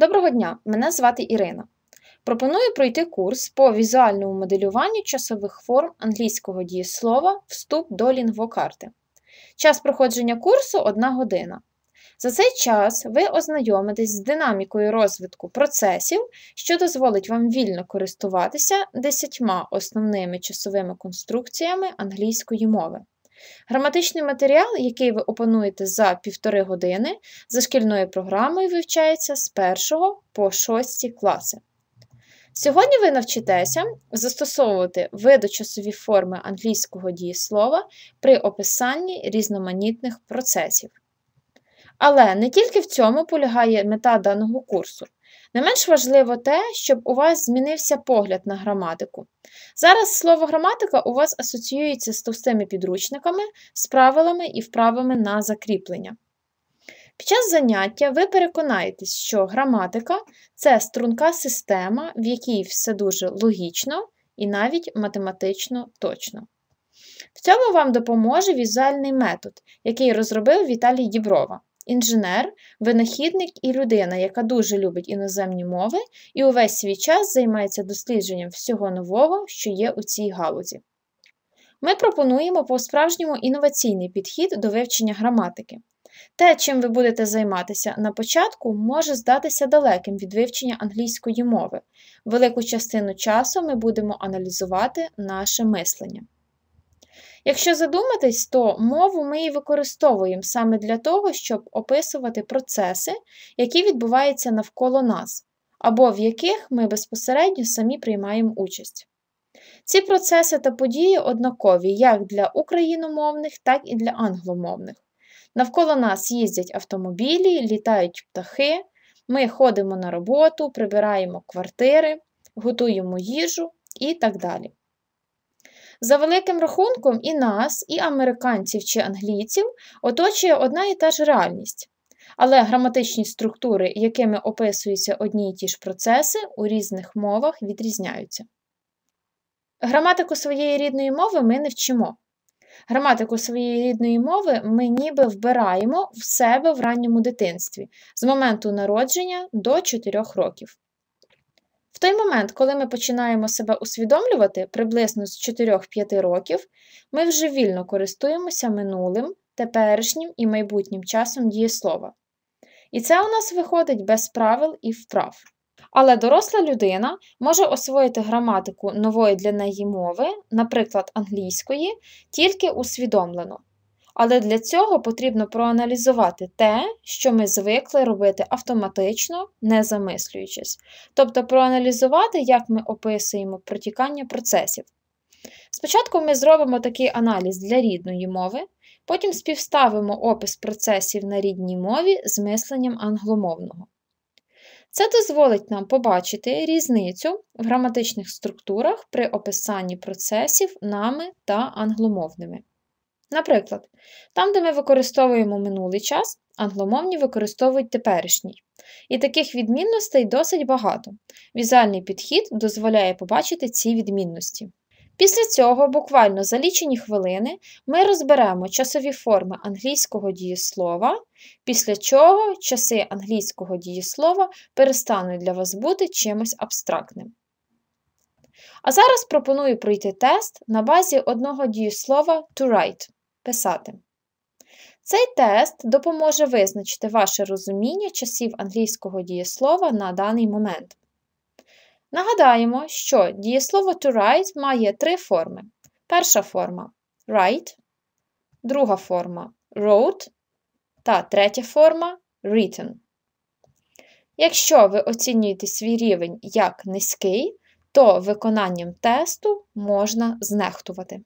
Доброго дня! Мене звати Ірина. Пропоную пройти курс по візуальному моделюванню часових форм англійського дієслова Вступ до лінгвокарти. Час проходження курсу 1 година. За цей час ви ознайомитесь з динамікою розвитку процесів, що дозволить вам вільно користуватися десятьма основними часовими конструкціями англійської мови. Граматичний матеріал, який ви опануєте за півтори години, за шкільною програмою вивчається з 1 по 6 класи. Сьогодні ви навчитеся застосовувати видочасові форми англійського дієслова при описанні різноманітних процесів. Але не тільки в цьому полягає мета даного курсу. Не менш важливо те, щоб у вас змінився погляд на граматику. Зараз слово граматика у вас асоціюється з товстими підручниками, з правилами і вправами на закріплення. Під час заняття ви переконаєтесь, що граматика це струнка система, в якій все дуже логічно і навіть математично точно. В цьому вам допоможе візуальний метод, який розробив Віталій Діброва інженер, винахідник і людина, яка дуже любить іноземні мови і увесь свій час займається дослідженням всього нового, що є у цій галузі. Ми пропонуємо по-справжньому інноваційний підхід до вивчення граматики. Те, чим ви будете займатися на початку, може здатися далеким від вивчення англійської мови. Велику частину часу ми будемо аналізувати наше мислення. Якщо задуматись, то мову ми і використовуємо саме для того, щоб описувати процеси, які відбуваються навколо нас, або в яких ми безпосередньо самі приймаємо участь. Ці процеси та події однакові як для україномовних, так і для англомовних. Навколо нас їздять автомобілі, літають птахи, ми ходимо на роботу, прибираємо квартири, готуємо їжу і так далі. За великим рахунком, і нас, і американців чи англійців оточує одна і та ж реальність. Але граматичні структури, якими описуються одні й ті ж процеси, у різних мовах відрізняються. Граматику своєї рідної мови ми не вчимо. Граматику своєї рідної мови ми ніби вбираємо в себе в ранньому дитинстві з моменту народження до 4 років. В той момент, коли ми починаємо себе усвідомлювати приблизно з 4-5 років, ми вже вільно користуємося минулим, теперішнім і майбутнім часом дієслова. І це у нас виходить без правил і вправ. Але доросла людина може освоїти граматику нової для неї мови, наприклад, англійської, тільки усвідомлено. Але для цього потрібно проаналізувати те, що ми звикли робити автоматично, не замислюючись, тобто проаналізувати, як ми описуємо протікання процесів. Спочатку ми зробимо такий аналіз для рідної мови, потім співставимо опис процесів на рідній мові з мисленням англомовного. Це дозволить нам побачити різницю в граматичних структурах при описанні процесів нами та англомовними. Наприклад, там, де ми використовуємо минулий час, англомовні використовують теперішній. І таких відмінностей досить багато. Візуальний підхід дозволяє побачити ці відмінності. Після цього, буквально за лічені хвилини, ми розберемо часові форми англійського дієслова, після чого часи англійського дієслова перестануть для вас бути чимось абстрактним. А зараз пропоную пройти тест на базі одного дієслова to write писати. Цей тест допоможе визначити ваше розуміння часів англійського дієслова на даний момент. Нагадаємо, що дієслово to write має три форми. Перша форма write, друга форма wrote та третя форма written. Якщо ви оцінюєте свій рівень як низький, то виконанням тесту можна знехтувати.